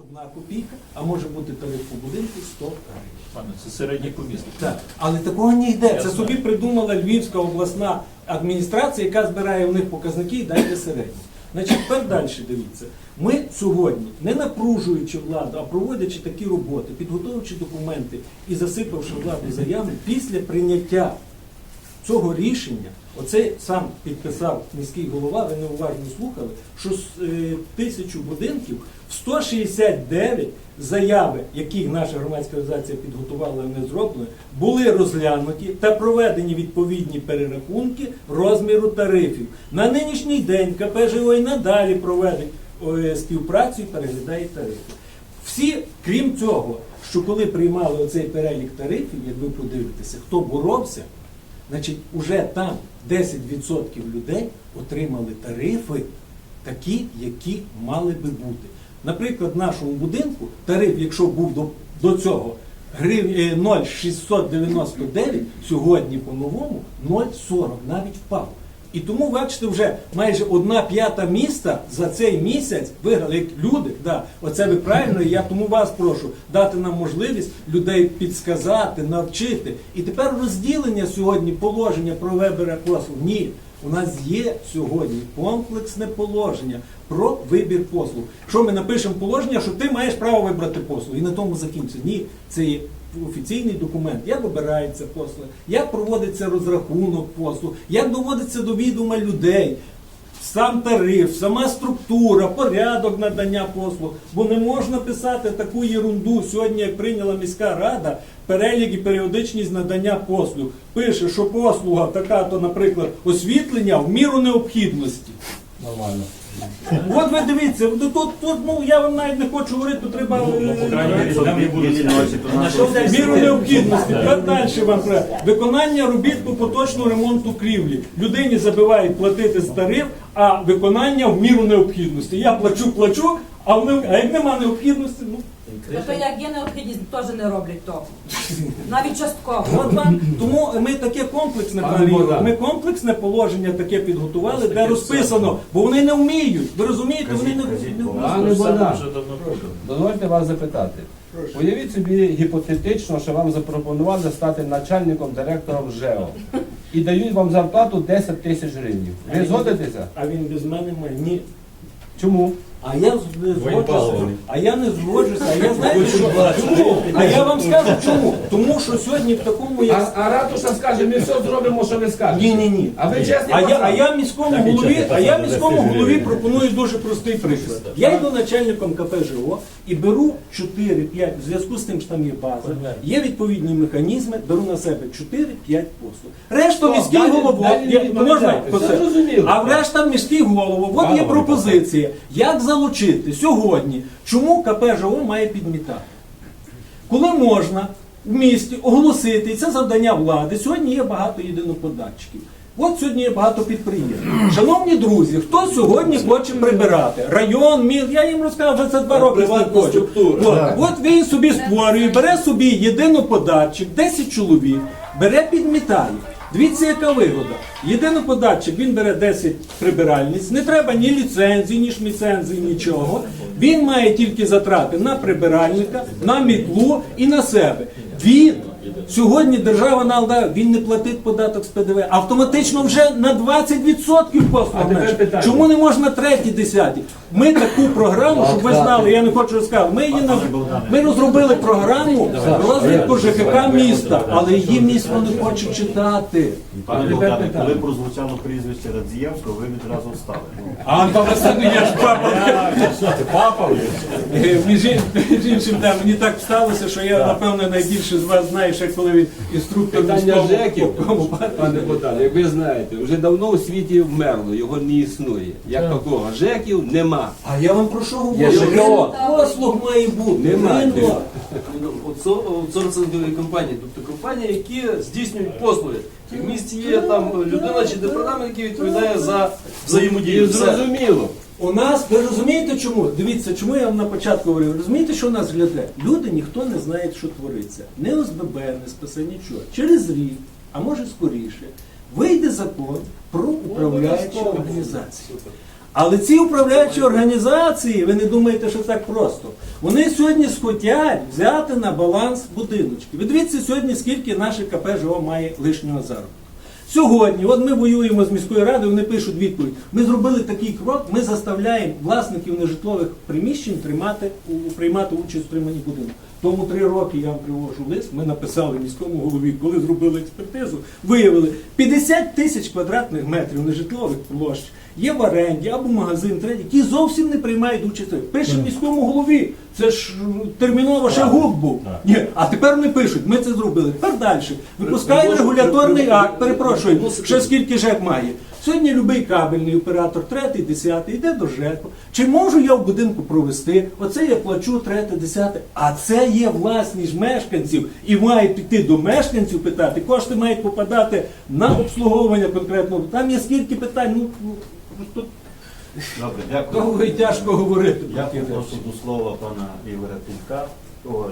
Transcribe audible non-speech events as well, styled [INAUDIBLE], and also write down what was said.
одна копійка, а може бути тариф по будинку 100 гривень. Це середній поміст. Так, але такого не йде. Я Це знаю. собі придумала Львівська обласна адміністрація, яка збирає в них показники і дає середні. Значить, тепер далі дивіться. Ми сьогодні, не напружуючи владу, а проводячи такі роботи, підготовивши документи і засипавши владу заявами, після прийняття цього рішення, оце сам підписав міський голова, ви неуважно слухали, що з е, тисячу будинків в 169 заяви, які наша громадська організація підготувала і не зроблені, були розглянуті та проведені відповідні перерахунки розміру тарифів. На нинішній день КПЖО і надалі проводить е, співпрацю і переглядає тарифи. Всі, крім цього, що коли приймали оцей перелік тарифів, як ви подивитеся, хто боровся, значить, уже там 10% людей отримали тарифи такі, які мали би бути. Наприклад, в нашому будинку тариф, якщо був до, до цього е, 0,699, сьогодні по-новому 0,40, навіть впав. І тому, бачите, вже майже одна п'ята міста за цей місяць виграли як люди. Да, оце ви правильно. і Я тому вас прошу дати нам можливість людей підсказати, навчити. І тепер розділення сьогодні положення про вибір послуг. Ні, у нас є сьогодні комплексне положення про вибір послуг. Що ми напишемо положення, що ти маєш право вибрати послуг, і на тому закінчиться. Ні, це є офіційний документ, як вибираються послуги, як проводиться розрахунок послуг, як доводиться до відома людей. Сам тариф, сама структура, порядок надання послуг. Бо не можна писати таку єрунду сьогодні, як прийняла міська рада, перелік і періодичність надання послуг. Пише, що послуга така, то, наприклад, освітлення в міру необхідності. Нормально. От ви дивіться, ну, тут, тут ну я вам навіть не хочу говорити, тут треба. Ну, по крайній е, мірі, там не будуть. Міру необхідності. Далі вам треба. Виконання робіт по поточному ремонту крівлі. Людині забивають платити з тариф, а виконання в міру необхідності. Я плачу, плачу, а, в не- а як нема необхідності, ну. Тобто як є необхідність, теж не роблять того. [LAUGHS] Навіть частково. От вам тому ми таке комплексне Пане Богдан. Ми комплексне положення таке підготували, де розписано, бо вони не вміють. Ви розумієте, вони не, не вміють. Пане Богдан. Дозвольте вас запитати. Уявіть собі гіпотетично, що вам запропонували стати начальником директором ЖЕО і дають вам зарплату 10 тисяч гривень. Ви згодитеся? А він без мене має. Ні. Чому? А я з- не згоджуся. А я не згоджуся. А я знаєте, що чому? А я вам скажу чому. Тому що сьогодні в такому А, як а ратуша скаже, ми все зробимо, що ви скажете. ні, ні, ні. А ви чесні А я, а пацани. я міському голові, а я міському голові пропоную дуже простий приклад. Я йду начальником КП ЖО і беру 4-5, в зв'язку з тим, що там є база, є відповідні механізми, беру на себе 4-5 послуг. Решту Стоп, міський відповідайте, можна? а в решта міський голову, от є пропозиція, як залучити сьогодні, чому КП ЖО має підмітати. Коли можна в місті оголосити, і це завдання влади, сьогодні є багато єдиноподатчиків. От сьогодні є багато підприємств. Шановні друзі, хто сьогодні хоче прибирати? Район, міст, я їм розказав, вже це два роки. От, от він собі створює, бере собі єдиноподатчик, 10 чоловік, бере підмітає. Дивіться, яка вигода. Єдиноподатчик, він бере 10 прибиральниць, не треба ні ліцензії, ні шміцензії, нічого. Він має тільки затрати на прибиральника, на мітлу і на себе. Він сьогодні держава надає, він не платить податок з ПДВ. Автоматично вже на 20% А послуг. Чому не можна треті, десяті? Ми таку програму, щоб ви знали, я не хочу розказати. Ми її на- ми розробили програму розвитку ЖКХ міста, але її місто не хоче читати. Пане Богдане, коли прозвучало прізвище Радзієвського, ви відразу встали. А Василь, я ж папа. Папа Е, Між іншим, да, мені так сталося, що я напевно найбільше з вас знаю, ще коли він інструктор Питання ЖЕКів, пане Богдан, як ви знаєте, вже давно у світі вмерло, його не існує. Як такого ЖЕКів нема. А я вам про що говорю? Послуг має бути. Немає. Ринок. аутсорсингові компанії, тобто компанії, які здійснюють послуги. І в місті є там людина чи департамент, який відповідає за взаємодію. Все. зрозуміло. У нас, ви розумієте чому? Дивіться, чому я вам на початку говорив. Розумієте, що у нас гляде? Люди ніхто не знає, що твориться. Не ОСББ, не спасе нічого. Через рік, а може скоріше, вийде закон про управляючі організації. Але ці управляючі організації, ви не думаєте, що так просто. Вони сьогодні схотять взяти на баланс будиночки. Ви дивіться сьогодні, скільки наше КП ЖО має лишнього заробітку. Сьогодні, от ми воюємо з міською радою, вони пишуть відповідь. Ми зробили такий крок, ми заставляємо власників нежитлових приміщень тримати, приймати участь в триманні будинку. Тому три роки я вам привожу лист. Ми написали міському голові, коли зробили експертизу, виявили 50 тисяч квадратних метрів нежитлових площ є в оренді або магазин, третій, які зовсім не приймають участь. Пише міському голові. Це ж терміново ще гук був. Ні, а тепер вони пишуть, ми це зробили. Тепер далі. Випускає регуляторний акт, перепрошую, ще скільки ЖЕК має. Сьогодні будь-який кабельний оператор, третій, десятий, йде до ЖЕКу. Чи можу я в будинку провести? Оце я плачу третє, десяте. А це є власність мешканців. І мають піти до мешканців питати. Кошти мають попадати на обслуговування конкретного. Там є скільки питань. Ну, ну тут Добре, дякую. довго і тяжко говорити. про речі. прошу до слова пана Ігоря Тілька. О,